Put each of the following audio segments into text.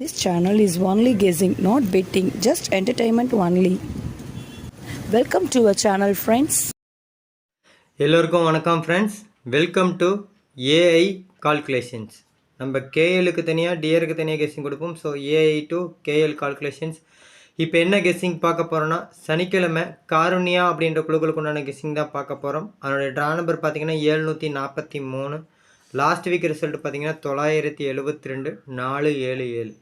This channel is only guessing, not betting, just entertainment only. Welcome to our channel, friends. எல்லோருக்கும் வணக்கம் friends welcome to AI calculations நம்ம கேஎலுக்கு தனியாக டிஆருக்கு தனியாக கெஸ்ஸிங் கொடுப்போம். So AI to KL calculations இப்போ என்ன கெஸ்ஸிங் பார்க்க போகிறோன்னா சனிக்கிழமை காருண்யா அப்படின்ற குழுக்களுக்கு உண்டான கெஸ்ஸிங் தான் பார்க்க போகிறோம் அதனுடைய ட்ரா நம்பர் பார்த்தீங்கன்னா ஏழ்நூற்றி நாற்பத்தி மூணு. லாஸ்ட் வீக் ரிசல்ட் பார்த்தீங்கன்னா தொள்ளாயிரத்தி எழுபத்தி ரெண்டு நாலு ஏழு ஏழு.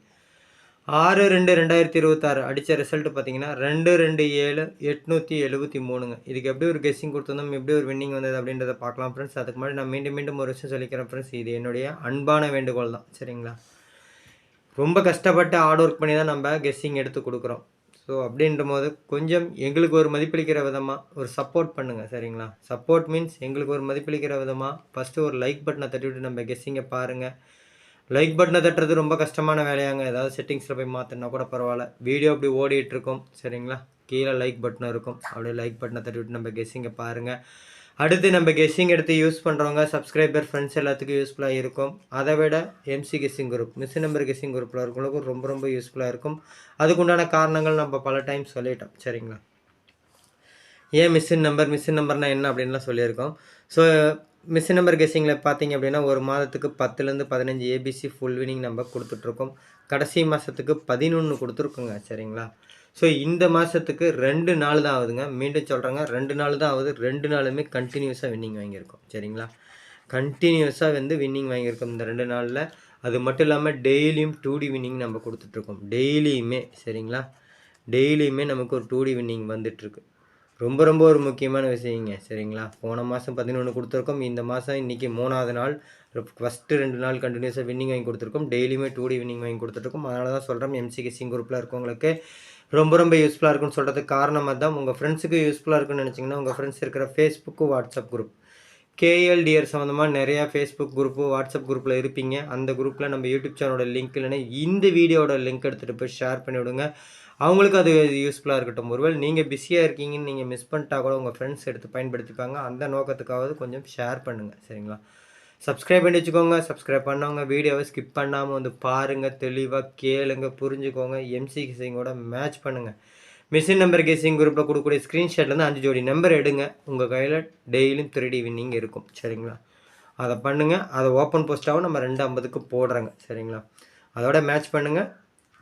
ஆறு ரெண்டு ரெண்டாயிரத்தி இருபத்தாறு அடித்த ரிசல்ட் பார்த்தீங்கன்னா ரெண்டு ரெண்டு ஏழு எட்நூற்றி எழுபத்தி மூணுங்க. இதுக்கு எப்படி ஒரு கெஸ்ஸிங் கொடுத்துருந்தோம்? எப்படி ஒரு வின்னிங் வந்தது அப்படின்றத பார்க்கலாம் ஃப்ரெண்ட்ஸ் அதுக்கு முன்னாடி நான் மீண்டும் மீண்டும் ஒரு விஷயம் சொல்லிக்கிறேன் ஃப்ரெண்ட்ஸ் இது என்னுடைய அன்பான வேண்டுகோள் தான். சரிங்களா? ரொம்ப கஷ்டப்பட்டு ஹார்ட் ஒர்க் பண்ணி தான் நம்ம கெஸ்ஸிங் எடுத்து கொடுக்குறோம். ஸோ அப்படின்ற போது கொஞ்சம் எங்களுக்கு ஒரு மதிப்பளிக்கிற விதமாக ஒரு சப்போர்ட் பண்ணுங்கள் சரிங்களா? சப்போர்ட் மீன்ஸ் எங்களுக்கு ஒரு மதிப்பளிக்கிற விதமாக ஃபஸ்ட்டு ஒரு லைக் பட்டனை தட்டி விட்டு நம்ம கெஸ்ஸிங்கை பாருங்கள் லைக் பட்டனை தட்டுறது ரொம்ப கஷ்டமான வேலையாங்க. ஏதாவது செட்டிங்ஸில் போய் மாற்றினா கூட பரவாயில்ல. வீடியோ அப்படி ஓடிட்டு இருக்கும் சரிங்களா? கீழே லைக் பட்டன் இருக்கும். அப்படியே லைக் பட்டனை தட்டிவிட்டு நம்ம கெஸ்ஸிங்கை பாருங்கள் அடுத்து நம்ம கெஸ்ஸிங் எடுத்து யூஸ் பண்ணுறவங்க சப்ஸ்கிரைபர் ஃப்ரெண்ட்ஸ் எல்லாத்துக்கும் யூஸ்ஃபுல்லாக இருக்கும். அதை விட MC guessing group miss number guessing குரூப்பில் இருக்கவங்களுக்கும் ரொம்ப ரொம்ப யூஸ்ஃபுல்லாக இருக்கும். அதுக்குண்டான காரணங்கள் நம்ம பல டைம் சொல்லிட்டோம். சரிங்களா? ஏன் மிஸ்ஸின் நம்பர் மிஸ்ஸின் நம்பர்னால் என்ன அப்படின்லாம் சொல்லியிருக்கோம். ஸோ மிஸ் நம்பர் கெஸிங்கில் பார்த்தீங்க அப்படின்னா ஒரு மாதத்துக்கு பத்துலேருந்து பதினஞ்சு ஏபிசி ஃபுல் வினிங் நம்ம கொடுத்துட்ருக்கோம். கடைசி மாதத்துக்கு பதினொன்று கொடுத்துருக்கோங்க சரிங்களா? ஸோ இந்த மாதத்துக்கு ரெண்டு நாள் தான் ஆகுதுங்க. மீண்டும் சொல்கிறேங்க ரெண்டு நாள் தான் ஆகுது. ரெண்டு நாளுமே கண்டினியூஸாக வின்னிங் வாங்கியிருக்கோம் சரிங்களா? கண்டினியூஸாக வந்து வின்னிங் வாங்கியிருக்கோம் இந்த ரெண்டு நாளில். அது மட்டும் இல்லாமல் டெய்லியும் டூ டி வின்னிங் நம்ம கொடுத்துட்ருக்கோம். டெய்லியுமே சரிங்களா? டெய்லியுமே நமக்கு ஒரு டூ டி வின்னிங் வந்துட்டுருக்கு ரொம்ப ரொம்ப ஒரு முக்கியமான விஷயங்க. சரிங்களா? போன மாதம் பதினொன்று கொடுத்துருக்கோம். இந்த மாதம் இன்றைக்கி மூணாவது நாள். ஃபஸ்ட்டு ரெண்டு நாள் கண்டினியூஸாக வின்னிங் வாங்கி கொடுத்துருக்கோம். டெய்லியுமே டூ டி வின்னிங் வாங்கி கொடுத்துருக்கோம். அதனால தான் சொல்கிறோம் எம்சிகேசிங் குரூப்பில் இருக்கவங்களுக்கு ரொம்ப ரொம்ப யூஸ்ஃபுல்லாக இருக்குன்னு சொல்கிறதுக்கு காரணமாக தான் உங்கள் ஃப்ரெண்ட்ஸுக்கு யூஸ்ஃபுல்லாக இருக்குன்னு நினச்சிங்கன்னா உங்கள் ஃப்ரெண்ட்ஸ் இருக்கிற ஃபேஸ்புக்கு வாட்ஸ்அப் குரூப் கேஎல்டிஆர் சம்மந்தமாக நிறையா ஃபேஸ்புக் குரூப்பு வாட்ஸ்அப் குரூப்பில் இருப்பீங்க. அந்த குரூப்பில் நம்ம யூடியூப் சேனலோட லிங்க் இல்லைன்னா இந்த வீடியோட லிங்க் எடுத்துகிட்டு போய் ஷேர் பண்ணிவிடுங்க. அவங்களுக்கு அது யூஸ்ஃபுல்லாக இருக்கட்டும். ஒருவேளை நீங்கள் பிஸியாக இருக்கீங்கன்னு நீங்கள் மிஸ் பண்ணிட்டா கூட உங்கள் ஃப்ரெண்ட்ஸ் எடுத்து பயன்படுத்திப்பாங்க. அந்த நோக்கத்துக்காவது கொஞ்சம் ஷேர் பண்ணுங்கள் சரிங்களா? சப்ஸ்கிரைப் பண்ணி வச்சுக்கோங்க. சப்ஸ்கிரைப் பண்ணவங்க வீடியோவை ஸ்கிப் பண்ணாமல் வந்து பாருங்கள் தெளிவாக கேளுங்க புரிஞ்சுக்கோங்க. எம்சி கிசிங்கோட மேட்ச் பண்ணுங்கள் மிஷின் நம்பர் கேசிங் குரூப்பில் கொடுக்கக்கூடிய ஸ்க்ரீன்ஷாட்லேருந்து அஞ்சு ஜோடி நம்பர் எடுங்க. உங்கள் கையில் டெய்லியும் த்ரீ வின்னிங் இருக்கும். சரிங்களா? அதை பண்ணுங்கள் அதை ஓப்பன் போஸ்ட்டாகவும் நம்ம ரெண்டு ஐம்பதுக்கு போடுறேங்க. சரிங்களா? அதோட மேட்ச் பண்ணுங்கள்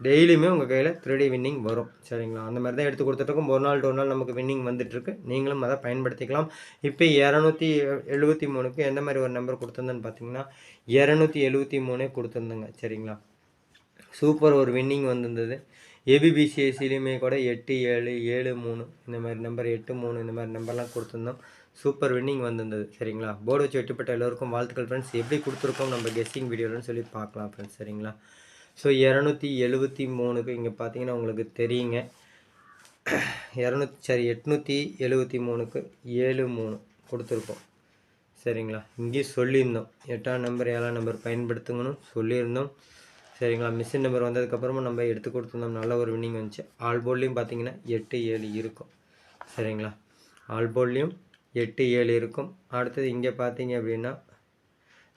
டெய்லியுமே உங்கள் கையில் த்ரீ வின்னிங் வரும். சரிங்களா? அந்த மாதிரி தான் எடுத்து கொடுத்துட்ருக்கோம் ஒரு நாள் ஒரு நாள் நமக்கு வின்னிங் வந்துட்டுருக்கு. நீங்களும் அதை பயன்படுத்திக்கலாம். இப்போ இரநூத்தி எழுபத்தி மூணுக்கு எந்த மாதிரி ஒரு நம்பர் கொடுத்துருந்தேன்னு பார்த்தீங்கன்னா இரநூத்தி எழுபத்தி மூணே கொடுத்துருந்தேங்க. சரிங்களா? சூப்பர் ஒரு வின்னிங் வந்திருந்தது. ஏபிபிசிஎஸ்சிலையுமே கூட எட்டு ஏழு ஏழு மூணு இந்த மாதிரி நம்பர் எட்டு மூணு இந்த மாதிரி நம்பர்லாம் கொடுத்துருந்தோம். சூப்பர் வின்னிங் வந்திருந்தது. சரிங்களா? போர்டு வச்சு வெட்டிப்பட்ட எல்லோருக்கும் வாழ்த்துக்கள் ஃப்ரெண்ட்ஸ் எப்படி கொடுத்துருக்கோம் நம்ம கெஸ்டிங் வீடியோலன்னு சொல்லி பார்க்கலாம் ஃப்ரெண்ட்ஸ் சரிங்களா? ஸோ இரநூத்தி எழுபத்தி மூணுக்கு இங்கே பார்த்தீங்கன்னா உங்களுக்கு தெரியுங்க. இரநூத்தி சரி எட்நூற்றி எழுபத்தி மூணுக்கு ஏழு மூணு கொடுத்துருக்கோம். சரிங்களா? இங்கேயும் சொல்லியிருந்தோம். எட்டாம் நம்பர் ஏழாம் நம்பர் பயன்படுத்துங்கன்னு சொல்லியிருந்தோம். சரிங்களா? மிஷின் நம்பர் வந்ததுக்கப்புறமா நம்ம எடுத்து கொடுத்துருந்தோம். நல்ல ஒரு வின்னிங் வந்துச்சு. ஆல் போர்ட்லேயும் பார்த்தீங்கன்னா எட்டு ஏழு இருக்கும். சரிங்களா? ஆல் போர்ட்லேயும் எட்டு ஏழு இருக்கும். அடுத்தது இங்கே பார்த்தீங்க அப்படின்னா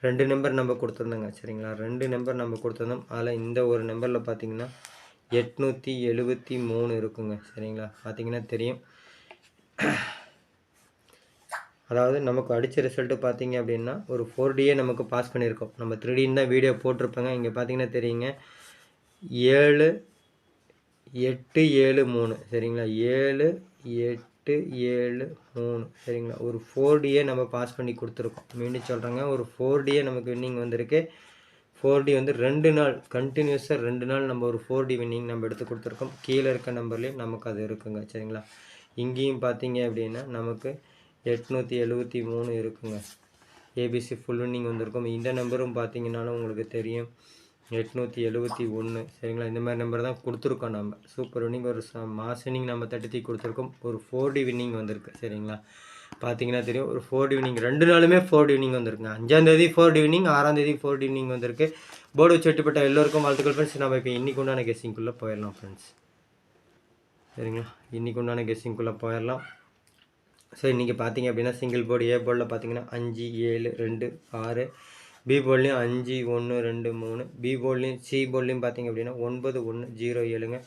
ரெண்டு நம்பர் நம்ம கொடுத்துருந்தோங்க சரிங்களா? ரெண்டு நம்பர் நம்ம கொடுத்துருந்தோம். அதில் இந்த ஒரு நம்பரில் பார்த்தீங்கன்னா எட்நூற்றி எழுபத்தி மூணு இருக்குங்க சரிங்களா? பார்த்தீங்கன்னா தெரியும். அதாவது நமக்கு அடித்த ரிசல்ட்டு பார்த்தீங்க அப்படின்னா ஒரு ஃபோர் டியே நமக்கு பாஸ் பண்ணியிருக்கோம். நம்ம த்ரீ டின்னு தான் வீடியோ போட்டிருப்பேங்க. இங்கே பார்த்தீங்கன்னா தெரியுங்க. ஏழு எட்டு ஏழு மூணு சரிங்களா? ஏழு எட்டு ஏழு மூணு. சரிங்களா? ஒரு ஃபோர் டியே நம்ம பாஸ் பண்ணி கொடுத்துருக்கோம். மீண்டும் சொல்கிறேங்க ஒரு ஃபோர் டியே நமக்கு வின்னிங் வந்திருக்கு. ஃபோர் டி வந்து ரெண்டு நாள் கண்டினியூஸாக ரெண்டு நாள் நம்ம ஒரு ஃபோர் டி வின்னிங் நம்ம எடுத்து கொடுத்துருக்கோம். கீழே இருக்க நம்பர்லேயும் நமக்கு அது இருக்குங்க சரிங்களா? இங்கேயும் பார்த்தீங்க அப்படின்னா நமக்கு எட்நூற்றி எழுபத்தி மூணு இருக்குங்க. ஏபிசி ஃபுல் வின்னிங் வந்திருக்கும். இந்த நம்பரும் பார்த்தீங்கன்னாலும் உங்களுக்கு தெரியும். எட்நூற்றி எழுபத்தி ஒன்று சரிங்களா? இந்த மாதிரி நம்பர் தான் கொடுத்துருக்கோம் நம்ம சூப்பர் வின்னிங் ஒரு மாஸ் வின்னிங் நம்ம தட்டி கொடுத்துருக்கோம். ஒரு ஃபோர் டி வின்னிங் வந்திருக்கு. சரிங்களா? பார்த்தீங்கன்னா தெரியும். ஒரு ஃபோர் டி வின்னிங் ரெண்டு நாளுமே ஃபோர் டி வின்னிங் வந்திருக்குங்க. அஞ்சாந்தேதி ஃபோர் டி வின்னிங் ஆறாந்தேதி ஃபோர் டி வின்னிங் வந்திருக்கு. போர்டு வச்சுட்டுப்பட்ட எல்லோருக்கும் வாழ்த்துக்கள் ஃப்ரெண்ட்ஸ் நம்ம இப்போ இன்னைக்கு உண்டான கெஸ்ஸிங்குள்ளே போயிடலாம் ஃப்ரெண்ட்ஸ் சரிங்களா? இன்னைக்கு உண்டான கெஸ்ஸிங்குள்ளே போயிடலாம். ஸோ இன்றைக்கி பார்த்தீங்க அப்படின்னா சிங்கிள் போர்டு ஏ போர்டில் பார்த்தீங்கன்னா அஞ்சு ஏழு ரெண்டு ஆறு பி போல்லையும் அஞ்சு ஒன்று ரெண்டு மூணு. பி போல்லையும் சி போல்லையும் பார்த்தீங்க அப்படின்னா ஒன்பது ஒன்று ஜீரோ ஏழுங்க.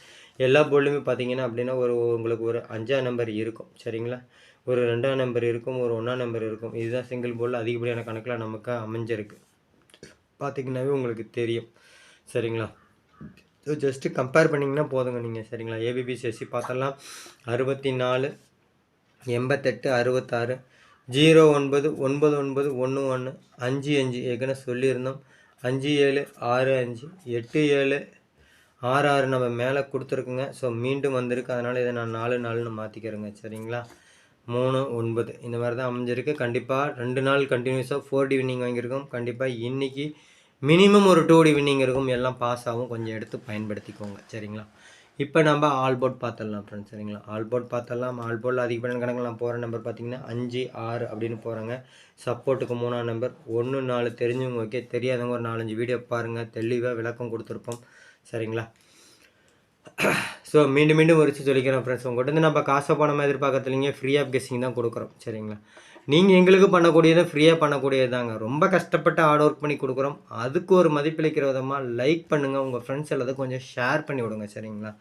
எல்லா போர்ட்லேயுமே பார்த்தீங்கன்னா அப்படின்னா ஒரு உங்களுக்கு ஒரு அஞ்சாம் நம்பர் இருக்கும். சரிங்களா? ஒரு ரெண்டாம் நம்பர் இருக்கும் ஒரு ஒன்றாம் நம்பர் இருக்கும். இதுதான் சிங்கிள் போர்டில் அதிகப்படியான கணக்கில் நமக்கு அமைஞ்சிருக்கு. பார்த்தீங்கன்னாவே உங்களுக்கு தெரியும். சரிங்களா? ஸோ ஜஸ்ட்டு கம்பேர் பண்ணிங்கன்னா போதுங்க நீங்கள் சரிங்களா? ஏபிபிசிஎஸ்சி பார்த்தலாம் அறுபத்தி நாலு எண்பத்தெட்டு அறுபத்தாறு ஜீரோ ஒன்பது ஒன்பது ஒன்பது ஒன்று ஒன்று அஞ்சு அஞ்சு ஏற்கனவே சொல்லியிருந்தோம். அஞ்சு ஏழு ஆறு அஞ்சு எட்டு ஏழு ஆறு ஆறு நம்ம மேலே கொடுத்துருக்குங்க. ஸோ மீண்டும் வந்திருக்கு. அதனால் இதை நான் நாலு நாலுன்னு மாற்றிக்கிறேங்க சரிங்களா? மூணு ஒன்பது. இந்த மாதிரி தான் அமைஞ்சிருக்கு. கண்டிப்பாக ரெண்டு நாள் கண்டினியூஸாக ஃபோர் டி வின்னிங் வாங்கியிருக்கோம். கண்டிப்பாக இன்றைக்கி மினிமம் ஒரு டூ டி வின்னிங் இருக்கும். எல்லாம் பாஸ் ஆகும். கொஞ்சம் எடுத்து பயன்படுத்திக்கோங்க. சரிங்களா? இப்போ நம்ம ஆல்போர்ட் பார்த்துடலாம் ஃப்ரெண்ட்ஸ் சரிங்களா? ஆல்போர்ட் பார்த்துடலாம். ஆல்போர்டில் அதிகப்படியான கணக்கெலாம் போகிற நம்பர் பார்த்தீங்கன்னா அஞ்சு ஆறு அப்படின்னு போகிறாங்க சப்போர்ட்டுக்கு மூணாம் நம்பர் ஒன்று நாலு தெரிஞ்சவங்க ஓகே தெரியாதவங்க ஒரு நாலஞ்சு வீடியோ பாருங்கள் தெளிவாக விளக்கம் கொடுத்துருப்போம். சரிங்களா? ஸோ மீண்டும் மீண்டும் ஒரு சொல்லிக்கிறேன் ஃப்ரெண்ட்ஸ் உங்கள்கிட்ட வந்து நம்ம காசை பணமாக எதிர்பார்க்கறதுலிங்க. ஃப்ரீ ஆஃப் கெஸ்ஸிங் தான் கொடுக்குறோம். சரிங்களா? நீங்கள் எங்களுக்கு பண்ணக்கூடியதை ஃப்ரீயாக பண்ணக்கூடியது தாங்க ரொம்ப கஷ்டப்பட்டு ஹார்ட் ஒர்க் பண்ணி கொடுக்குறோம். அதுக்கு ஒரு மதிப்பளிக்கிற விதமாக லைக் பண்ணுங்கள் உங்கள் ஃப்ரெண்ட்ஸ் எல்லாத்தையும் கொஞ்சம் ஷேர் பண்ணி விடுங்க சரிங்களா?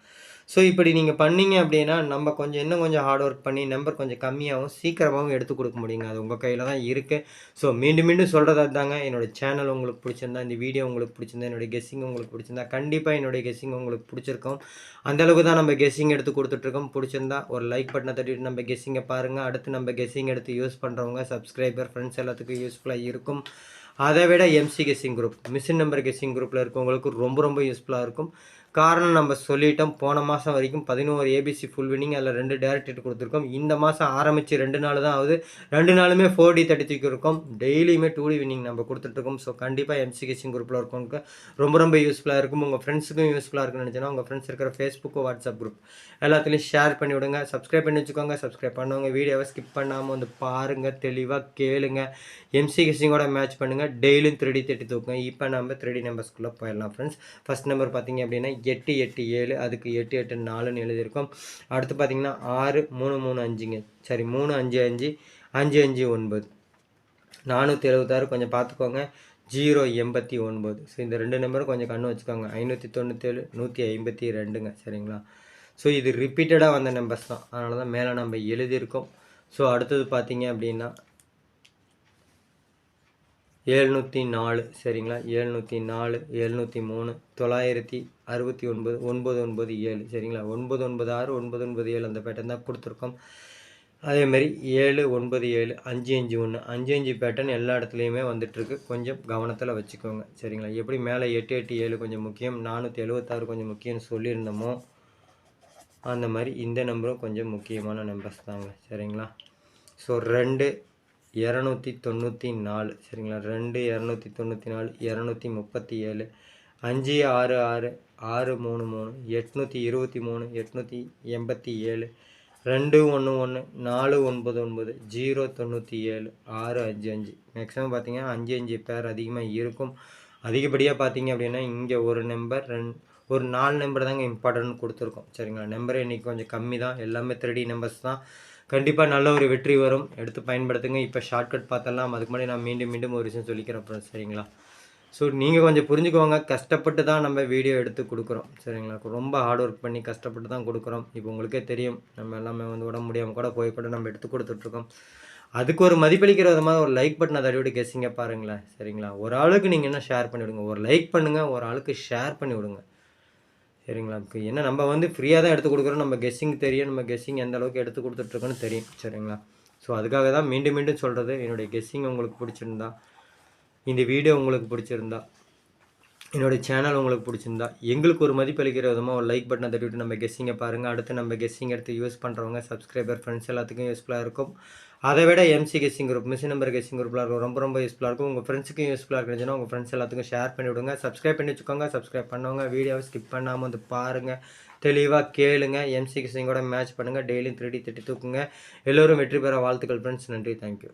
ஸோ இப்படி நீங்கள் பண்ணீங்க அப்படின்னா நம்ம கொஞ்சம் இன்னும் கொஞ்சம் ஹார்ட் ஒர்க் பண்ணி நம்பர் கொஞ்சம் கம்மியாகவும் சீக்கிரமாகவும் எடுத்து கொடுக்க முடியுங்க. அது உங்கள் கையில் தான் இருக்குது ஸோ மீண்டும் மீண்டும் சொல்கிறதா தாங்க என்னோடய சேனல் உங்களுக்கு பிடிச்சிருந்தா இந்த வீடியோ உங்களுக்கு பிடிச்சிருந்தா என்னுடைய கெஸ்ஸிங் உங்களுக்கு பிடிச்சிருந்தா கண்டிப்பாக என்னுடைய கெஸ்ஸிங் உங்களுக்கு பிடிச்சிருக்கும். அந்தளவுக்கு தான் நம்ம கெஸ்ஸிங் எடுத்து கொடுத்துட்ருக்கோம் பிடிச்சிருந்தா ஒரு லைக் பட்டனை தட்டிட்டு நம்ம கெஸ்ஸிங்கை பாருங்கள் அடுத்து நம்ம கெஸ்ஸிங் எடுத்து யூஸ் பண்ணுறவங்க சப்ஸ்கிரைபர் ஃப்ரெண்ட்ஸ் எல்லாத்துக்கும் யூஸ்ஃபுல்லாக இருக்கும். அதை விட MC guessing group machine number guessing குரூப்பில் இருக்கவங்களுக்கு ரொம்ப ரொம்ப யூஸ்ஃபுல்லாக இருக்கும். காரணம் நம்ம சொல்லிட்டோம். போன மாதம் வரைக்கும் பதினோரு ஏபிசி ஃபுல் வினிங் அதில் ரெண்டு டேரக்ட் கொடுத்துருக்கோம். இந்த மாதம் ஆரம்பித்து ரெண்டு நாள் தான் ஆகுது. ரெண்டு நாளுமே ஃபோர் டி தேர்ட்டி தூக்கி இருக்கோம். டெய்லியுமே டூ டி வினிங் நம்ம கொடுத்துட்ருக்கோம் ஸோ கண்டிப்பாக எம்சி குரூப்பில் இருக்கவங்களுக்கு ரொம்ப ரொம்ப யூஸ்ஃபுல்லாக இருக்கும். உங்கள் ஃப்ரெண்ட்ஸுக்கும் யூஸ்ஃபுல்லாக இருக்குன்னு நினச்சினா உங்கள் ஃப்ரெண்ட்ஸ் இருக்கிற ஃபேஸ்புக்கு வாட்ஸ்அப் குரூப் எல்லாத்துலேயும் ஷேர் பண்ணி விடுங்க. சப்ஸ்கிரைப் பண்ணி வச்சுக்கோங்க. சப்ஸ்கிரைப் பண்ணுவாங்க வீடியோவை ஸ்கிப் பண்ணாமல் வந்து பாருங்கள் தெளிவாக கேளுங்க. எம்சி கெஸ்ஸிங்கோட மேட்ச் பண்ணுங்கள் டெய்லியும் த்ரீ டி தேர்ட்டி தூக்குங்க. இப்போ நம்ம த்ரீ டி நம்பர்ஸ்குள்ளே போயிடலாம் ஃப்ரெண்ட்ஸ் ஃபஸ்ட் நம்பர் பார்த்தீங்க அப்படின்னா எட்டு எட்டு ஏழு அதுக்கு எட்டு எட்டு நாலுன்னு எழுதியிருக்கோம். அடுத்து பார்த்தீங்கன்னா ஆறு மூணு மூணு அஞ்சுங்க. சரி மூணு அஞ்சு அஞ்சு அஞ்சு அஞ்சு ஒன்பது. நானூற்றி எழுபத்தாறு கொஞ்சம் பார்த்துக்கோங்க. ஜீரோ எண்பத்தி ஒன்பது. ஸோ இந்த ரெண்டு நம்பரும் கொஞ்சம் கண்ணு வச்சுக்கோங்க. ஐநூற்றி தொண்ணூற்றேழு நூற்றி ஐம்பத்தி ரெண்டுங்க. சரிங்களா? ஸோ இது ரிப்பீட்டடாக வந்த நம்பர்ஸ் தான். அதனால தான் மேலே நம்ம எழுதியிருக்கோம். ஸோ அடுத்தது பார்த்தீங்க அப்படின்னா எழுநூற்றி நாலு சரிங்களா? எழுநூற்றி நாலு எழுநூற்றி மூணு தொள்ளாயிரத்தி அறுபத்தி ஒன்பது ஒன்பது ஒன்பது ஏழு சரிங்களா? ஒன்பது ஒன்பது ஆறு ஒன்பது ஒன்பது ஏழு அந்த பேட்டர்ன் தான் கொடுத்துருக்கோம். அதேமாதிரி ஏழு ஒன்பது ஏழு அஞ்சு அஞ்சு ஒன்று அஞ்சு அஞ்சு பேட்டர்ன் எல்லா இடத்துலையுமே வந்துட்டுருக்கு. கொஞ்சம் கவனத்தில் வச்சுக்கோங்க சரிங்களா? எப்படி மேலே எட்டு எட்டு ஏழு கொஞ்சம் முக்கியம் நானூற்றி எழுபத்தாறு கொஞ்சம் முக்கியம்னு சொல்லியிருந்தோமோ அந்த மாதிரி இந்த நம்பரும் கொஞ்சம் முக்கியமான நம்பர்ஸ் தாங்க சரிங்களா? ஸோ ரெண்டு இரநூத்தி தொண்ணூற்றி நாலு சரிங்களா? ரெண்டு இரநூத்தி தொண்ணூற்றி நாலு இரநூத்தி முப்பத்தி ஏழு அஞ்சு ஆறு ஆறு ஆறு மூணு மூணு எட்நூற்றி இருபத்தி மூணு எட்நூற்றி எண்பத்தி ஏழு ரெண்டு ஒன்று ஒன்று நாலு ஒன்பது ஒன்பது ஜீரோ தொண்ணூற்றி ஏழு ஆறு அஞ்சு அஞ்சு. மேக்ஸிமம் பார்த்தீங்கன்னா அஞ்சு அஞ்சு பேர் அதிகமாக இருக்கும். அதிகப்படியாக பார்த்தீங்க அப்படின்னா இங்கே ஒரு நம்பர் ரெண் ஒரு நாலு நம்பர் தாங்க இம்பார்ட்டன்ட் கொடுத்துருக்கோம். சரிங்களா? நம்பர் இன்றைக்கி கொஞ்சம் கம்மி தான். எல்லாமே த்ரீ நம்பர்ஸ் தான். கண்டிப்பாக நல்ல ஒரு வெற்றி வரும். எடுத்து பயன்படுத்துங்க. இப்போ ஷார்ட்கட் பார்த்தலாம். அதுக்கு முன்னாடி நான் மீண்டும் மீண்டும் ஒரு விஷயம் சொல்லிக்கிறேன் அப்புறம் சரிங்களா? ஸோ நீங்கள் கொஞ்சம் புரிஞ்சுக்கோங்க. கஷ்டப்பட்டு தான் நம்ம வீடியோ எடுத்து கொடுக்குறோம். சரிங்களா? ரொம்ப ஹார்ட் ஒர்க் பண்ணி கஷ்டப்பட்டு தான் கொடுக்குறோம். இப்போ உங்களுக்கே தெரியும். நம்ம எல்லாமே வந்து உடம்பு முடியாமல் கூட போய் கூட நம்ம எடுத்து கொடுத்துட்ருக்கோம் அதுக்கு ஒரு மதிப்பளிக்கிற விதமாக ஒரு லைக் பட்டனை தடவிட்டு கெஸிங்க பாருங்களேன். சரிங்களா? ஒரு ஆளுக்கு நீங்கள் என்ன ஷேர் பண்ணி விடுங்க. ஒரு லைக் பண்ணுங்கள் ஒரு ஆளுக்கு ஷேர் பண்ணி விடுங்க. சரிங்களா? இப்போ என்ன நம்ம வந்து ஃப்ரீயாக தான் எடுத்து கொடுக்குறோம். நம்ம கெஸ்ஸிங் தெரியும். நம்ம கெஸ்ஸிங் எந்த அளவுக்கு எடுத்து கொடுத்துட்ருக்கோன்னு தெரியும். சரிங்களா? ஸோ அதுக்காக தான் மீண்டும் மீண்டும் சொல்கிறது என்னுடைய கெஸ்ஸிங் உங்களுக்கு பிடிச்சிருந்தா இந்த வீடியோ உங்களுக்கு பிடிச்சிருந்தா. என்னுடைய சேனல் உங்களுக்கு பிடிச்சிருந்தா எங்களுக்கு ஒரு மதிப்பு அளிக்கிற விதமாக ஒரு லைக் பட்டனை தட்டிவிட்டு நம்ம கெஸ்ஸிங்கை பாருங்கள் அடுத்து நம்ம கெஸ்ஸிங் எடுத்து யூஸ் பண்ணுறவங்க சப்ஸ்கிரைபர் ஃப்ரெண்ட்ஸ் எல்லாத்துக்கும் யூஸ்ஃபுல்லாக இருக்கும். அதை விட MC guessing group machine number guessing குரூப்பில் இருக்கும். ரொம்ப ரொம்ப யூஸ்ஃபுல்லாக இருக்கும். உங்கள் ஃப்ரெண்ட்ஸுக்கும் யூஸ்ஃபுல்லாக இருந்துச்சுன்னா உங்கள் ஃப்ரெண்ட்ஸ் எல்லாத்துக்கும் ஷேர் பண்ணி விடுங்க. சப்ஸ்கிரைப் பண்ணி வச்சுக்கோங்க. சப்ஸ்கிரைப் பண்ணவங்க வீடியோவை ஸ்கிப் பண்ணாமல் வந்து பாருங்கள் தெளிவாக கேளுங்க. எம்சி கெஸ்ஸிங்கோட மேட்ச் பண்ணுங்கள் டெய்லியும் த்ரீ தட்டி தூக்குங்க. எல்லோரும் வெற்றி பெற வாழ்த்துக்கள் ஃப்ரெண்ட்ஸ் நன்றி. தேங்க்யூ